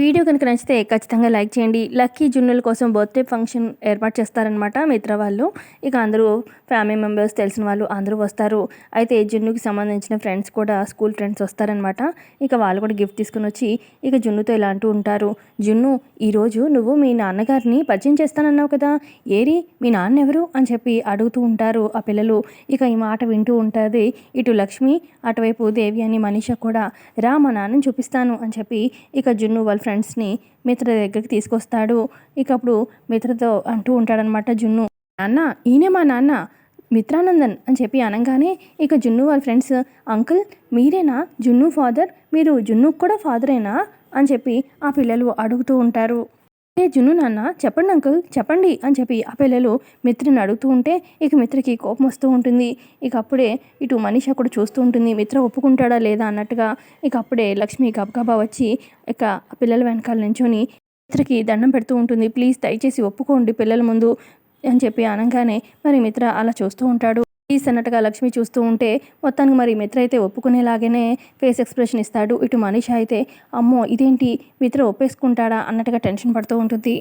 Video కనుక నచ్చితే ఖచ్చితంగా లైక్ చేయండి. లక్కీ జున్నుల కోసం బర్త్డే ఫంక్షన్ ఏర్పాటు చేస్తారనమాట మిత్ర వాళ్ళు. ఇక అందరూ ఫ్యామిలీ మెంబర్స్ తెలిసిన వాళ్ళు అందరూ వస్తారు. అయితే జున్నుకి సంబంధించిన ఫ్రెండ్స్ కూడా స్కూల్ ఫ్రెండ్స్ వస్తారనమాట ఇక వాళ్ళు కూడా గిఫ్ట్ తీసుకుని వచ్చి ఇక జున్నుతో ఇలా అంటూ ఉంటారు. జున్ను ఈరోజు నువ్వు మీ నాన్నగారిని పరిచయం చేస్తానన్నావు కదా? ఏరి మీ నాన్న ఎవరు? అని చెప్పి అడుగుతూ ఉంటారు ఆ పిల్లలు. ఇక ఈ మాట వింటూ ఉంటుంది ఇటు లక్ష్మి అటువైపు దేవి అని మనీష కూడా రా మా నాన్నని చూపిస్తాను అని చెప్పి ఇక జున్ను వాళ్ళ ఫ్రెండ్స్ని మిత్ర దగ్గరికి తీసుకొస్తాడు. ఇక అప్పుడు మిత్రతో అంటూ ఉంటాడనమాట జున్ను. నాన్న ఈయనే మా నాన్న. మిత్రానందన్ అని చెప్పి అనగానే ఇక జున్ను వాళ్ళ ఫ్రెండ్స్ అంకుల్ మీరేనా? జున్ను ఫాదర్? మీరు జున్నుకు కూడా ఫాదరేనా? అని చెప్పి ఆ పిల్లలు అడుగుతూ ఉంటారు. ఏ జున్ను నాన్న చెప్పండి అంకుల్ చెప్పండి అని చెప్పి ఆ పిల్లలు మిత్రని అడుగుతూ ఉంటే ఇక మిత్రకి కోపం వస్తూ ఉంటుంది. ఇక అప్పుడే ఇటు మనీష కూడా చూస్తూ ఉంటుంది మిత్ర ఒప్పుకుంటాడా లేదా అన్నట్టుగా. ఇక అప్పుడే లక్ష్మి గబగబా వచ్చి ఇక ఆ పిల్లల వెనకాల నించొని మిత్రకి దండం పెడుతూ ఉంటుంది. ప్లీజ్ దయచేసి ఒప్పుకోండి పిల్లల ముందు అని చెప్పి అనగానే మరి మిత్ర అలా చూస్తూ ఉంటాడు. ప్లీజ్ అన్నట్టుగా లక్ష్మి చూస్తూ ఉంటే మొత్తానికి మరి మిత్ర అయితే ఒప్పుకునేలాగానే ఫేస్ ఎక్స్ప్రెషన్ ఇస్తాడు. ఇటు మనీష అయితే అమ్మో ఇదేంటి? మిత్ర ఒప్పేసుకుంటాడా? అన్నట్టుగా టెన్షన్ పడుతూ ఉంటుంది.